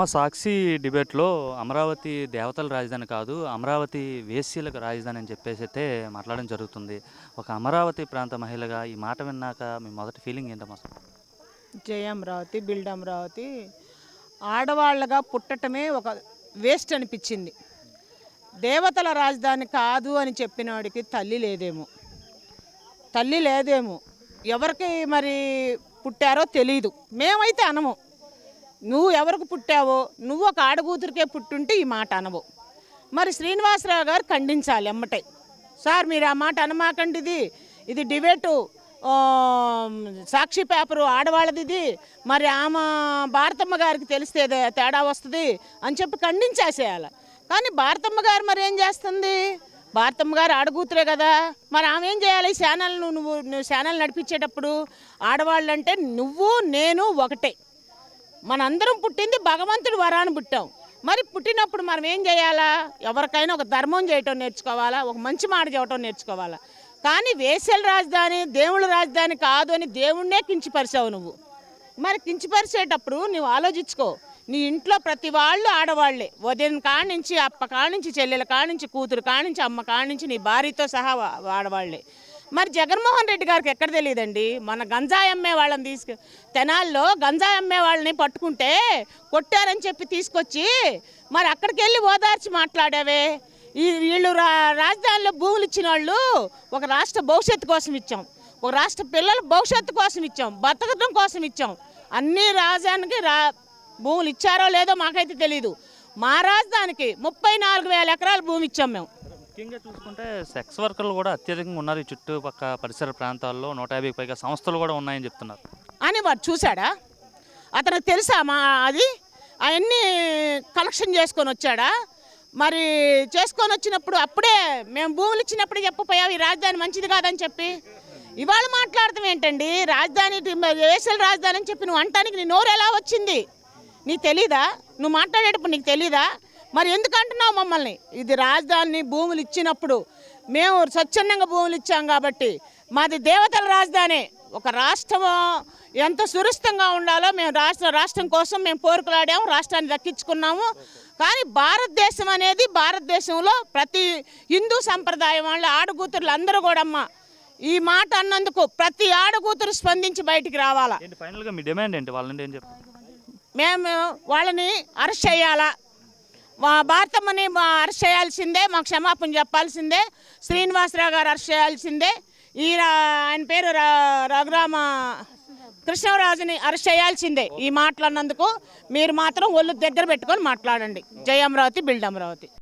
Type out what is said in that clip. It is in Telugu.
మా సాక్షి డిబేట్లో అమరావతి దేవతల రాజధాని కాదు అమరావతి వేశ్యలకు రాజధాని అని చెప్పేసి అయితే మాట్లాడడం జరుగుతుంది. ఒక అమరావతి ప్రాంత మహిళగా ఈ మాట విన్నాక మీ మొదటి ఫీలింగ్ ఏంటమ్మా అసలు? జయ అమరావతి బిల్డ్ అమరావతి. ఆడవాళ్ళగా పుట్టటమే ఒక వేస్ట్ అనిపించింది. దేవతల రాజధాని కాదు అని చెప్పినవాడికి తల్లి లేదేమో. తల్లి లేదేమో. ఎవరికి మరి పుట్టారో తెలియదు మేమైతే అనము. నువ్వు ఎవరికి పుట్టావో నువ్వు ఒక ఆడకూతురికే పుట్టుంటే ఈ మాట అనవు. మరి శ్రీనివాసరావు గారు ఖండించాలి అమ్మటే సార్ మీరు ఆ మాట అనమాకండి ఇది. ఇది డిబేటు సాక్షి పేపరు ఆడవాళ్ళది ఇది. మరి ఆమె భారతమ్మ గారికి తెలిస్తే తేడా వస్తుంది అని చెప్పి ఖండించేసేయాలి. కానీ భారతమ్మ గారు మరి ఏం చేస్తుంది? భారతమ్మ గారు ఆడగూతురే కదా. మరి ఆమె ఏం చేయాలి? ఛానల్ నువ్వు నువ్వు నువ్వు ఛానల్ నడిపించేటప్పుడు ఆడవాళ్ళంటే నువ్వు నేను ఒకటే. మనందరం పుట్టింది భగవంతుడు వరాన్ని పుట్టాం. మరి పుట్టినప్పుడు మనం ఏం చేయాలా? ఎవరికైనా ఒక ధర్మం చేయటం నేర్చుకోవాలా? ఒక మంచి మాట చెప్పటం నేర్చుకోవాలా? కానీ వేసల రాజధాని దేవుళ్ళ రాజధాని కాదు అని దేవుణ్ణే కించిపరిచావు నువ్వు. మరి కించిపరిచేటప్పుడు నువ్వు ఆలోచించుకో. నీ ఇంట్లో ప్రతి వాళ్ళు ఆడవాళ్ళే ఉదయం కానించి అప్ప కానించి చెల్లెల నుంచి కూతురు కానించి అమ్మ కానించి నీ భార్యతో సహా ఆడవాళ్ళే మరి జగన్మోహన్ రెడ్డి గారికి ఎక్కడ తెలియదండి? మన గంజాయి అమ్మే వాళ్ళని తీసుకు తెనాల్లో గంజాయి అమ్మే వాళ్ళని పట్టుకుంటే కొట్టారని చెప్పి తీసుకొచ్చి మరి అక్కడికి వెళ్ళి ఓదార్చి మాట్లాడావే? ఈ వీళ్ళు రా రాజధానిలో భూములు ఇచ్చిన వాళ్ళు ఒక రాష్ట్ర భవిష్యత్తు కోసం ఇచ్చాం. ఒక రాష్ట్ర పిల్లల భవిష్యత్తు కోసం ఇచ్చాం. బతకడం కోసం ఇచ్చాం. అన్ని రాజధానికి రా భూములు ఇచ్చారో లేదో మాకైతే తెలియదు మా రాజధానికి ముప్పై నాలుగు వేల ఎకరాల భూమి ఇచ్చాం మేము. ముఖ్యంగా చూసుకుంటే సెక్స్ వర్కర్లు కూడా అత్యధికంగా ఉన్నారు ఈ చుట్టుపక్క పరిసర ప్రాంతాల్లో. నూట యాభైకి పైగా సంస్థలు కూడా ఉన్నాయని చెప్తున్నారు. అని వాడు చూశాడా? అతనికి తెలుసా మా అది? అవన్నీ కలెక్షన్ చేసుకొని వచ్చాడా? మరి చేసుకొని వచ్చినప్పుడు అప్పుడే మేము భూములు ఇచ్చినప్పుడు చెప్పపోయావు ఈ రాజధాని మంచిది కాదని చెప్పి. ఇవాళ మాట్లాడతాం ఏంటండి? రాజధాని ఏసల రాజధాని అని చెప్పి నువ్వు అంటానికి నీ నోరు ఎలా వచ్చింది? నీకు తెలీదా? నువ్వు మాట్లాడేటప్పుడు నీకు తెలీదా? మరి ఎందుకు అంటున్నావు మమ్మల్ని? ఇది రాజధాని భూములు ఇచ్చినప్పుడు మేము స్వచ్ఛందంగా భూములు ఇచ్చాం కాబట్టి మాది దేవతల రాజధాని. ఒక రాష్ట్రం ఎంత సురక్షితంగా ఉండాలో మేము రాష్ట్ర రాష్ట్రం కోసం మేము పోరుకులాడాము రాష్ట్రాన్ని దక్కించుకున్నాము. కానీ భారతదేశం అనేది భారతదేశంలో ప్రతి హిందూ సంప్రదాయం వాళ్ళ ఆడకూతురులు అందరూ కూడా అమ్మ ఈ మాట అన్నందుకు ప్రతి ఆడకూతురు స్పందించి బయటికి రావాలా. ఏంటి ఫైనల్గా మీ డిమాండ్ ఏంటి? వాళ్ళ నుండి ఏం చెప్తారు మేము వాళ్ళని అరెస్ట్ చేయాలా? మా భారతమ్మని మా అరెస్ట్ చేయాల్సిందే మా క్షమాపణ చెప్పాల్సిందే శ్రీనివాసరావు గారు అరెస్ట్ చేయాల్సిందే. ఈ ఆయన పేరు రా- రఘురామ కృష్ణరాజుని అరెస్ట్ చేయాల్సిందే ఈ మాట్లాడినందుకు మీరు మాత్రం ఒళ్ళు దగ్గర పెట్టుకొని మాట్లాడండి. జయ అమరావతి బిల్డ్ అమరావతి.